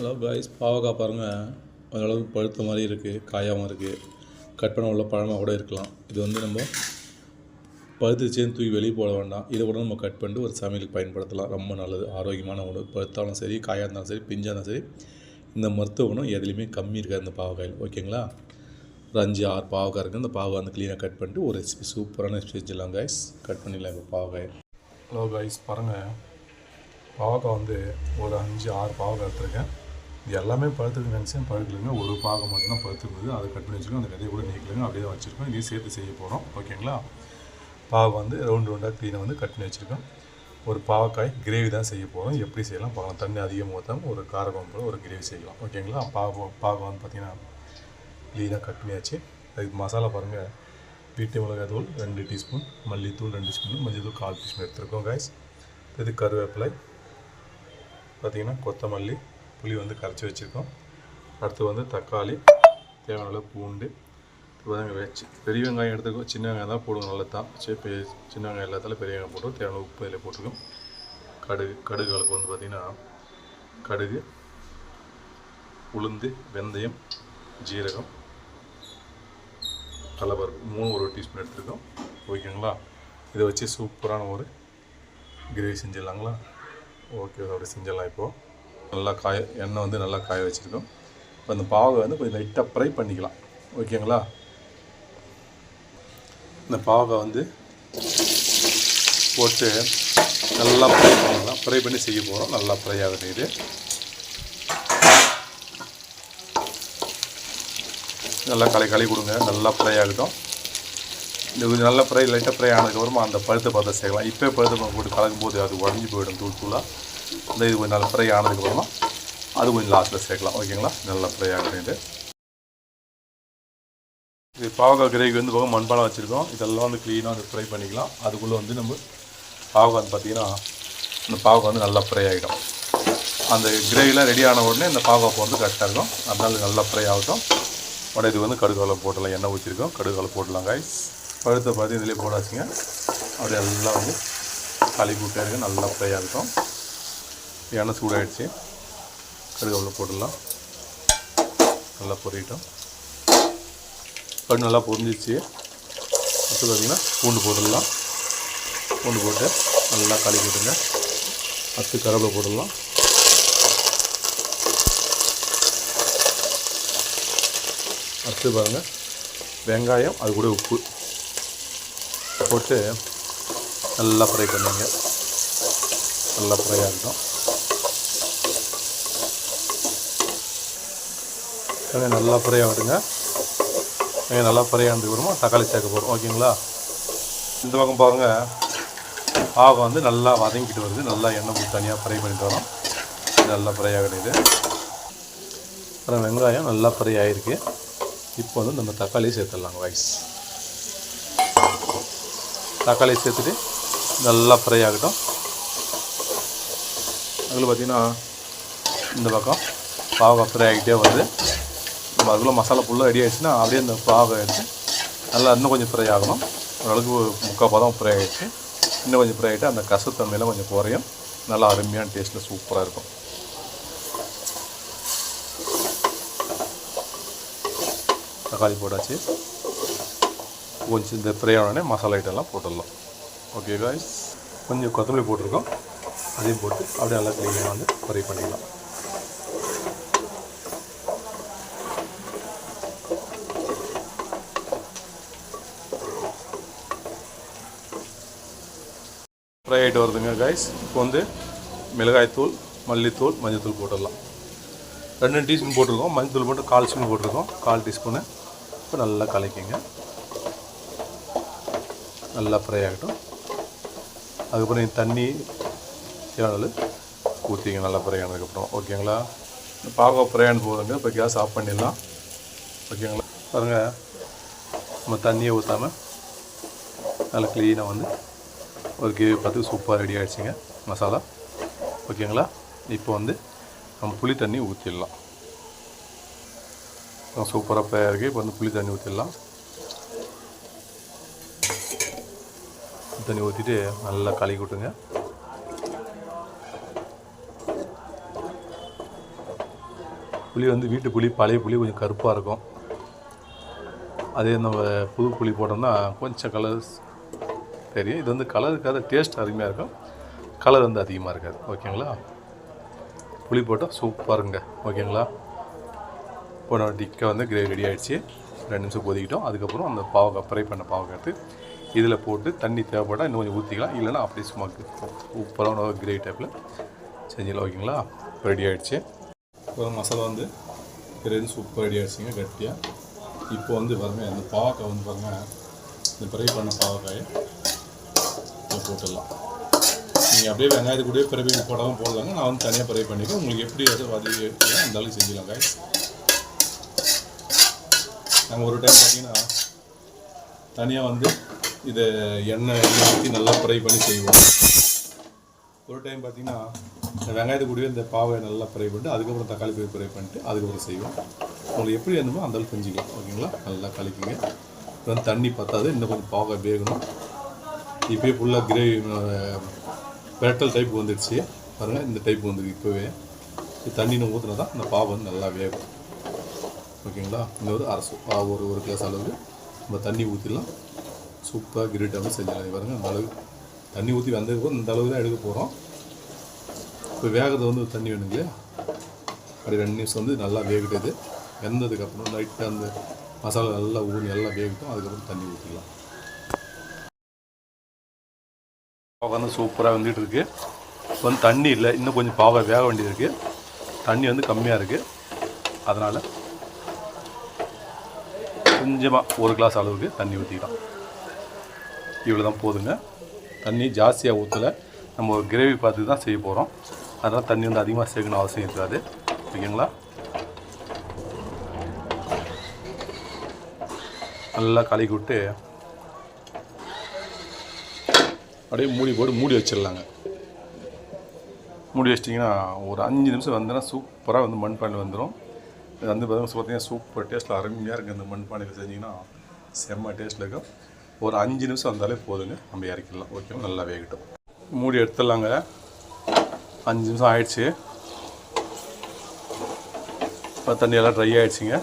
Hello guys பாவக்காய் பாருங்கள் ஓரளவுக்கு பழுத்த மாதிரி இருக்குது காயாகவும் இருக்குது கட் பண்ண உள்ள பழமாக கூட இருக்கலாம். இது வந்து நம்ம பழுத்துச்சேன்னு தூக்கி வெளியே போட வேண்டாம். இதை கூட நம்ம கட் பண்ணிட்டு ஒரு சமையலுக்கு பயன்படுத்தலாம். ரொம்ப நல்லது. ஆரோக்கியமான உணவு. பழுத்தாலும் சரி காயாக இருந்தாலும் சரி பிஞ்சாக இருந்தாலும் சரி இந்த மருத்துவ குணம் எதுலேயுமே கம்மி இருக்காது இந்த பாவக்காயில். ஓகேங்களா? ஒரு அஞ்சு ஆறு பாவக்காய் இருக்குது இந்த பாவக்காய் வந்து க்ளீனாக கட் பண்ணிட்டு ஒரு ரெசிபி சூப்பரான ரெசிபி செஞ்சிடலாம் காய்ஸ் கட் பண்ணிடலாம் இப்போ பாவக்காய். ஹலோ காய்ஸ் பாருங்கள் பாவக்காய் வந்து ஒரு அஞ்சு ஆறு பாவக்காய் எடுத்துருக்கேன். இது எல்லாமே பழுத்துக்கு நினச்சேன். பழுக்கலைங்க ஒரு பாகம் மட்டும்தான் பழுத்துருந்தது அதை கட் பண்ணி வச்சுக்கோங்க அந்த விதையை கூட நீக்கலுங்க அப்படியே தான் வச்சுருக்கோம். இதையும் சேர்த்து செய்ய போகிறோம் ஓகேங்களா பாவை வந்து ரவுண்டு ரவுண்டாக க்ளீனாக வந்து கட் பண்ணி வச்சுருக்கோம். ஒரு பாவக்காய் கிரேவி தான் செய்ய போகிறோம் எப்படி செய்யலாம்? பார்க்கலாம் தண்ணி அதிகமாக ஊற்றாமல் ஒரு காரகம் போல் ஒரு கிரேவி செய்யலாம். ஓகேங்களா பாவம் பாகம் வந்து பார்த்திங்கன்னா க்ளீனாக கட் பண்ணியாச்சு. அதுக்கு மசாலா பாருங்கள் வீட்டு மிளகாய் தூள் ரெண்டு டீஸ்பூன் மல்லித்தூள் ரெண்டு ஸ்பூன் மஞ்சள் தூள் கால் டீஸ்பூன் எடுத்துருக்கோம் காய்ஸ் இது கருவேப்பிலை. பார்த்திங்கன்னா கொத்தமல்லி புளி வந்து கரைச்சி வச்சுருக்கோம். அடுத்து வந்து தக்காளி தேவையான பூண்டு இப்போ வச்சு பெரிய வெங்காயம் எடுத்துக்கோ சின்ன வெங்காயம் தான் போடுவோம் நல்லது தான். சரி சின்ன வெங்காயம் எல்லாத்தாலும் பெரிய வெங்காயம் போட்டு தேவையான உப்பு இதில் போட்டிருக்கோம் கடுகு கடுகு அளவுக்கு வந்து பார்த்திங்கன்னா கடுகு உளுந்து வெந்தயம் ஜீரகம் கடலப்பருப்பு மூணு ஒரு டீஸ்பூன் எடுத்துருக்கோம். ஓகேங்களா? இதை வச்சு சூப்பரான ஒரு கிரேவி செஞ்சிடலாங்களா? ஓகே அப்படி செஞ்சிடலாம் இப்போது நல்லா காய எண்ணெய் வந்து நல்லா காய வச்சுருக்கோம் இப்போ அந்த பாவை வந்து கொஞ்சம் லைட்டாக ஃப்ரை பண்ணிக்கலாம். ஓகேங்களா? இந்த பாவக்காய் வந்து போட்டு நல்லா ஃப்ரை பண்ணலாம். ஃப்ரை பண்ணி செய்ய போகிறோம் நல்லா ஃப்ரை ஆகுது இது. நல்லா களை களி கொடுங்க. நல்லா ஃப்ரை ஆகட்டும். இது கொஞ்சம் நல்லா ஃப்ரை லைட்டாக ஃப்ரை ஆனதுக்கப்புறமா அந்த பழுத்த பழத்தை சேர்க்கலாம். இப்போ பழுத்த போட்டு கலக்கும் போது அது உடஞ்சி போயிடும் தூள் தூளாக அந்த இது கொஞ்சம் நல்லா ஃப்ரை ஆனதுக்கப்புறமா அது கொஞ்சம் லாஸ்ட்டில் சேர்க்கலாம். ஓகேங்களா நல்லா ஃப்ரை ஆகிட்டு இது. பாவக்காய் கிரேவி வந்து போக மண்பானை வச்சுருக்கோம். இதெல்லாம் வந்து க்ளீனாக வந்து ஃப்ரை பண்ணிக்கலாம். அதுக்குள்ளே வந்து நம்ம பாவக்காய் வந்து பார்த்திங்கன்னா இந்த பாவக்காய் வந்து நல்லா ஃப்ரை ஆகிடும். அந்த கிரேவிலாம் ரெடி ஆன உடனே இந்த பாவக்காய் வந்து கரெக்டாக இருக்கும். அதனால நல்லா ஃப்ரை ஆகட்டும். உடனே இது வந்து கடுகு போட்டலாம் எண்ணெய் ஊற்றிருக்கோம் கடுகு போடலாம் காய்ஸ் பழுத்த பார்த்து இதிலே போடாச்சுங்க அப்படியே எல்லாம் வந்து களி கூட்டாக நல்லா ஃப்ரை ஆகட்டும். எண்ணெய் சூடாகிடுச்சு கருகப்பில் போட்டுடலாம். நல்லா பொறிட்டோம் கடு நல்லா பொரிஞ்சிச்சு அடுத்து பார்த்திங்கன்னா பூண்டு போட்டுடலாம். பூண்டு போட்டு நல்லா கலக்கி விட்டுங்க அடுத்து கருவேப்பிலை போட்டுடலாம். அடுத்து பாருங்கள் வெங்காயம் அது கூட உப்பு போட்டு நல்லா ஃப்ரை பண்ணுங்க நல்லா ஃப்ரை ஆகிட்டோம். வெங்காயம் நல்லா ஃப்ரை ஆகட்டுங்க வெங்காயம் நல்லா ஃப்ரை ஆனதுக்கு தக்காளி சேர்க்க போகிறோம் ஓகேங்களா? இந்த பக்கம் பாருங்கள் ஆகம் வந்து நல்லா வதங்கிட்டு வருது. நல்லா எண்ணெய் போட்டு தனியாக ஃப்ரை பண்ணிட்டு வரோம். நல்லா ஃப்ரை ஆகிடுது அப்புறம் வெங்காயம் நல்லா ஃப்ரை ஆகிருக்கு இப்போ வந்து நம்ம தக்காளி சேர்த்துடலாம் ரைஸ் தக்காளி சேர்த்துட்டு நல்லா ஃப்ரை ஆகட்டும். அதில் பார்த்திங்கன்னா இந்த பக்கம் பாவக்காய் ஃப்ரை ஆகிட்டே வருது. நம்ம அதுக்குள்ளே மசாலா ஃபுல்லாக ரெடி ஆகிடுச்சுன்னா அப்படியே அந்த பாவக்காய் எடுத்து நல்லா இன்னும் கொஞ்சம் ஃப்ரை ஆகணும். ஓரளவுக்கு முக்கால் பதம் ஃப்ரை ஆகிடுச்சு இன்னும் கொஞ்சம் ஃப்ரை ஆகிட்டு அந்த கசத்தன்மையெல்லாம் கொஞ்சம் குறையும். நல்லா அருமையான டேஸ்ட்டில் சூப்பராக இருக்கும். தக்காளி போட்டாச்சு. கொஞ்சம் இந்த ஃப்ரை ஆனோடனே மசாலா ஐட்டம்லாம் போட்டுடலாம். ஓகே காய்ஸ் கொஞ்சம் கொத்தமல்லி போட்டிருக்கோம். அதையும் போட்டு அப்படியே நல்லா க்ளீனாக வந்து ஃப்ரை பண்ணிக்கலாம் ஃப்ரை ஆகிட்டு வருதுங்க காய்ஸ் இப்போ வந்து மிளகாய்த்தூள் மல்லித்தூள் மஞ்சத்தூள் போட்டுடலாம். ரெண்டு டீஸ்பூன் போட்டிருக்கோம். மஞ்சத்தூள் மட்டும் கால் ஸ்பூன் போட்டிருக்கோம். கால் டீஸ்பூனு. இப்போ நல்லா கலக்கிங்க. நல்லா ஃப்ரை ஆகட்டும். அதுக்கப்புறம் நீங்கள் தண்ணி தேவையான ஊற்றிங்க நல்லா ஃப்ரை ஆனதுக்கப்புறம். ஓகேங்களா? பாவக்காய் ஃப்ரை ஆன போதுங்க. இப்போ கேஸ் ஆஃப் பண்ணிடலாம். ஓகேங்களா? பாருங்கள் நம்ம தண்ணியை ஊற்றாமல் நல்லா க்ளீனாக வந்து ஒரு கிரேவி பார்த்து சூப்பராக ரெடி ஆகிடுச்சிங்க மசாலா. ஓகேங்களா? இப்போ வந்து நம்ம புளி தண்ணி ஊற்றிடலாம் சூப்பராக ஃப்ரை இருக்குது இப்போ வந்து புளி தண்ணி ஊற்றிடலாம் தண்ணி ஊற்றிட்டு நல்லா கலக்கி விட்டுங்க புளி வந்து வீட்டு புளி பழைய புளி கொஞ்சம் கருப்பாக இருக்கும். அதே நம்ம புது புளி போட்டோம்னா கொஞ்சம் கலர்ஸ் தெரியும். இது வந்து கலருக்காத டேஸ்ட் அருமையாக இருக்கும். கலர் வந்து அதிகமாக இருக்காது. ஓகேங்களா புளி போட்டால் சூப்பருங்க. ஓகேங்களா இப்போ நம்ம டிக்கை வந்து கிரேவி ரெடி ஆகிடுச்சு ரெண்டு நிமிஷம் கொதிக்கிட்டோம். அதுக்கப்புறம் அந்த பாவக்காய் ஃப்ரை பண்ண பாவக்காய் எடுத்து இதில் போட்டு தண்ணி தேவைப்பட்டால் இன்னும் கொஞ்சம் ஊற்றிக்கலாம் இல்லைன்னா அப்படியே சும்மா சூப்பரான கிரேவி டைப்பில் செஞ்சிடலாம். ஓகேங்களா ரெடி ஆகிடுச்சு அப்புறம் மசாலா வந்து கிரேவி சூப்பர் ரெடி ஆகிடுச்சிங்க கட்டியாக இப்போ வந்து பாருங்கள் அந்த பாவக்காய் வந்து பாருங்கள் இந்த ஃப்ரை பண்ண பாவக்காயை போட்டுடலாம் நீங்கள் அப்படியே வெங்காயத்து கூட பிறவி போடாமல் போடலாங்க நான் வந்து தனியாக பிறவி பண்ணிக்கிறேன் உங்களுக்கு எப்படி அது வதவி அந்த அளவுக்கு செஞ்சிடலாம் காய் நாங்கள் ஒரு டைம் பார்த்தீங்கன்னா தனியாக வந்து இதை எண்ணெய் எண்ணெய் ஊற்றி நல்லா ஃப்ரை பண்ணி செய்வோம். ஒரு டைம் பார்த்தீங்கன்னா இந்த வெங்காயத்து கூடவே இந்த பாவை நல்லா ஃப்ரை பண்ணிட்டு அதுக்கப்புறம் தக்காளி போய் ஃப்ரை பண்ணிட்டு அதுக்கப்புறம் செய்வோம். உங்களுக்கு எப்படி வேணுமோ அந்த அளவுக்கு செஞ்சுக்கலாம். ஓகேங்களா? நல்லா கழிக்குங்க இப்போ தண்ணி பத்தாது. இன்னும் கொஞ்சம் பாவை வேகணும். இப்போயே ஃபுல்லாக கிரேவி பெரட்டல் டைப் வந்துடுச்சு பாருங்கள் இந்த டைப் வந்துருக்கு இப்போவே. தண்ணின்னு ஊற்றினா தான் இந்த பாவை வந்து நல்லா வேகும். ஓகேங்களா? இந்த ஒரு அரசு ஒரு ஒரு கிளாஸ் அளவுக்கு நம்ம தண்ணி ஊற்றிடலாம் சூப்பராக கிரேட் வந்து செஞ்சிடலாம். பாருங்கள் பாருங்க அந்த அளவுக்கு தண்ணி ஊற்றி வந்ததுக்கு இந்த அளவுக்கு தான் எடுக்க போகிறோம் இப்போ வேகிறது வந்து தண்ணி வேணும் இல்லையா அப்படி ரெண்டு நிமிஷம் வந்து நல்லா வேகிட்டது வெந்ததுக்கப்புறம் லைட்டாக அந்த மசாலா நல்லா ஊறி நல்லா வேகட்டும். அதுக்கப்புறம் தண்ணி ஊற்றிக்கலாம் பாவை வந்து சூப்பராக வந்துட்டு இருக்கு இப்போ வந்து தண்ணி இல்லை இன்னும் கொஞ்சம் பாவை வேக வேண்டியது இருக்குது தண்ணி வந்து கம்மியாக இருக்குது அதனால் கொஞ்சமாக ஒரு கிளாஸ் அளவுக்கு தண்ணி ஊற்றிக்கலாம் இவ்வளோ தான் போதுங்க. தண்ணி ஜாஸ்தியாக ஊற்றலை நம்ம ஒரு கிரேவி பார்த்து தான் செய்ய போகிறோம் அதனால் தண்ணி வந்து அதிகமாக சேர்க்கணும் அவசியம் இருக்காது. ஓகேங்களா? நல்லா கலக்கி விட்டு அப்படியே மூடி போட்டு மூடி வச்சிடலாங்க. மூடி வச்சிட்டிங்கன்னா ஒரு அஞ்சு நிமிஷம் வந்தோன்னா சூப்பராக வந்து மண்பானை வந்துடும் இது வந்து பார்த்தீங்கன்னா பார்த்தீங்கன்னா சூப்பர் டேஸ்ட்டில் அருமையாக இருக்குது அந்த மண்பானையில் செஞ்சிங்கன்னா. செம்ம டேஸ்ட்டில் இருக்கும். ஒரு அஞ்சு நிமிஷம் வந்தாலே போதுங்க. நம்ம இறக்கிடலாம். ஓகேவா நல்லா வேகட்டும். மூடி எடுத்துடலாங்க. அஞ்சு நிமிஷம் ஆயிடுச்சு. இப்போ தண்ணி எல்லாம் ட்ரை ஆகிடுச்சிங்க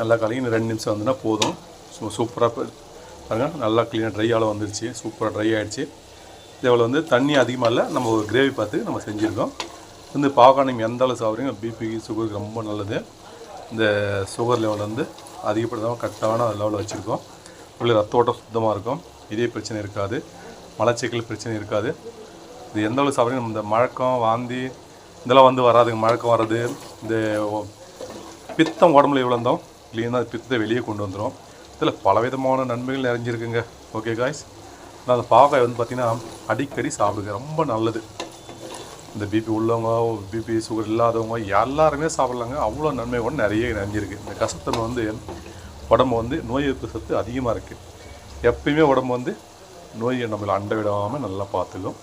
நல்லா கலங்கி ரெண்டு நிமிஷம் வந்துன்னா போதும். சும்மா சூப்பராக பாருங்க நல்லா க்ளீனாக ட்ரை ஆள வந்துருச்சு. சூப்பராக ட்ரை ஆகிடுச்சு இதில் வந்து தண்ணி அதிகமாக இல்லை நம்ம ஒரு கிரேவி பார்த்து நம்ம செஞ்சுருக்கோம். வந்து பாவக்காய் நீங்கள் எந்த அளவு சாப்பிட்றீங்க பிபிக்கு சுகருக்கு ரொம்ப நல்லது. இந்த சுகர் லெவல் வந்து அதிகப்படுத்தாமல் கரெக்டான லெவலில் வச்சுருக்கோம். உள்ள ரத்த ஓட்டம் சுத்தமாக இருக்கும். இதே பிரச்சனை இருக்காது. மலச்சிக்கல் பிரச்சனை இருக்காது. இது எந்த அளவு சாப்பிட்றீங்க நம்ம இந்த மழக்கம் வாந்தி இதெல்லாம் வந்து வராதுங்க. மழக்கம் வர்றது இந்த பித்தம் உடம்புல எவ்வளோ இருந்தோம் க்ளீனாக பித்தத்தை வெளியே கொண்டு வந்துடும் இதில் பலவிதமான நன்மைகள் நிறைஞ்சிருக்குங்க. ஓகே காய்ஸ் நான் அந்த பாவக்காய் வந்து பார்த்திங்கன்னா அடிக்கடி சாப்பிடுங்க ரொம்ப நல்லது. இந்த பிபி உள்ளவங்க பிபி சுகர் இல்லாதவங்க எல்லாருமே சாப்பிட்லாங்க. அவ்வளோ நன்மை கூட நிறைய நிறைஞ்சிருக்கு. இந்த கசத்தில் வந்து உடம்பு வந்து நோய் எதிர்ப்பு சத்து அதிகமாக இருக்குது எப்பயுமே உடம்பு வந்து நோயை நம்மளை அண்டை விடாமல் நல்லா பார்த்துக்கும்.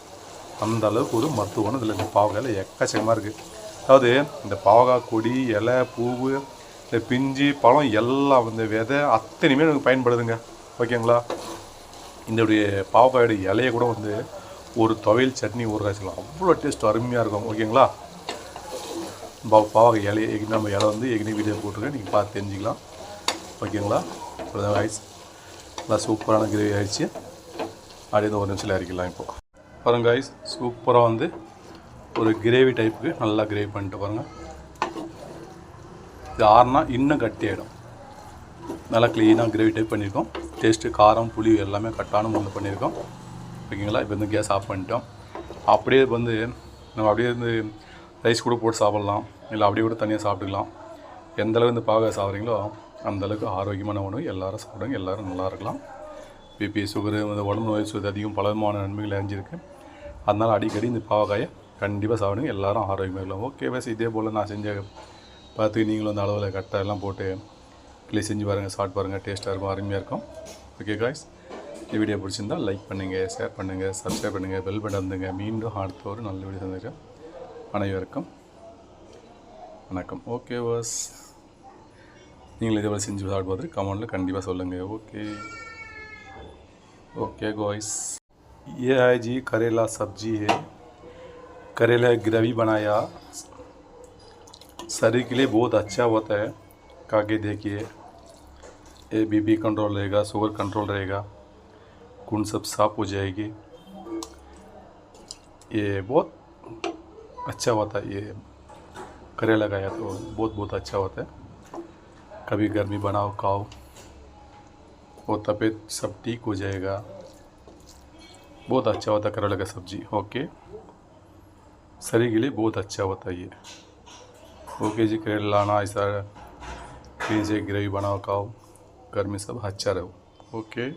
அந்த அளவுக்கு ஒரு மருத்துவம் இதில் இந்த பாவக்காயில் எக்கச்சக்கமாக இருக்குது அதாவது இந்த பாவக்காய் கொடி இலை பூவு இந்த பிஞ்சு பழம் எல்லாம் இந்த விதை அத்தனையுமே எனக்கு பயன்படுதுங்க. ஓகேங்களா? இதோடைய பாவக்காயோட இலையை கூட வந்து ஒரு துவையல் சட்னி ஊற காய்ச்சலாம் அவ்வளோ டேஸ்ட் அருமையாக இருக்கும். ஓகேங்களா? பா பாவக்காய் இலையை எக் நம்ம இலை வந்து எக்னி வீடியோ போட்டிருக்கேன். நீங்கள் பார்த்து தெரிஞ்சுக்கலாம். ஓகேங்களா? இப்போதான் ரைஸ் நல்லா சூப்பரான கிரேவி ஆயிடுச்சு. அப்படியே இந்த ஒரு நிமிஷத்தில் அரைக்கலாம் இப்போது பாருங்கள் கைஸ் சூப்பராக வந்து ஒரு கிரேவி டைப்புக்கு நல்லா கிரேவி பண்ணிட்டு பாருங்கள் இது ஆறுனா இன்னும் கட்டியாயிடும். நல்லா க்ளீனாக கிரேவி டைப் பண்ணியிருக்கோம் டேஸ்ட்டு காரம் புளி எல்லாமே கட்டான முன்னு பண்ணியிருக்கோம் ஓகேங்களா? இப்போ வந்து கேஸ் ஆஃப் பண்ணிட்டோம். அப்படியே வந்து நம்ம அப்படியே வந்து ரைஸ் கூட போட்டு சாப்பிட்லாம். இல்லை அப்படியே கூட தனியாக சாப்பிட்டுக்கலாம். எந்தளவு இந்த பாவை சாப்பிட்றீங்களோ அந்தளவுக்கு ஆரோக்கியமான உணவு எல்லோரும் சாப்பிடுங்க. எல்லோரும் நல்லா இருக்கலாம். பிபி சுகரு இந்த உடம்பு நோய் சுகர் அதிகம் பலவிதமான நன்மைகள் அறிஞ்சிருக்கு அதனால் அடிக்கடி இந்த பாவக்காயை கண்டிப்பாக சாப்பிடுங்க. எல்லோரும் ஆரோக்கியமாக இருக்கலாம். ஓகே பேச இதே போல் நான் செஞ்ச பார்த்து நீங்களும் அந்த அளவில் கரெக்டாக எல்லாம் போட்டு ப்ளீஸ் செஞ்சு பாருங்கள் சாப்பிட்டு பாருங்கள் டேஸ்ட்டாக இருக்கும் அருமையாக இருக்கும் ஓகே காய்ஸ் இந்த வீடியோ பிடிச்சிருந்தால் லைக் பண்ணுங்கள் ஷேர் பண்ணுங்கள் சப்ஸ்கிரைப் பண்ணுங்கள் பெல் பட்டன் வந்துங்க மீண்டும் அடுத்த ஒரு நல்ல வீடியோ தந்துருக்கேன் அனைவருக்கும் வணக்கம் ஓகே வாஸ் நீங்களும் இதே போல் செஞ்சு சாப்பிட்டு பார்த்துட்டு கமெண்ட்டில் கண்டிப்பாக சொல்லுங்கள் ஓகே ओके गॉइस ये है जी करेला सब्जी है करेला की ग्रेवी बनाया शरीर के लिए बहुत अच्छा होता है। खा के देखिए ये बीपी कंट्रोल रहेगा शुगर कंट्रोल रहेगा, खून सब साफ़ हो जाएगी। ये बहुत अच्छा होता है, ये करेला खाया तो बहुत बहुत अच्छा होता है। कभी गर्मी बनाओ, खाओ, और तबीयत सब ठीक हो जाएगा। बहुत अच्छा होता है करेला का सब्ज़ी ओके शरीर के लिए बहुत अच्छा होता है ये। दो के जी करेला लाना ऐसा फिर से ग्रेवी बनाओ खाओ में सब अच्छा रहो। ओके.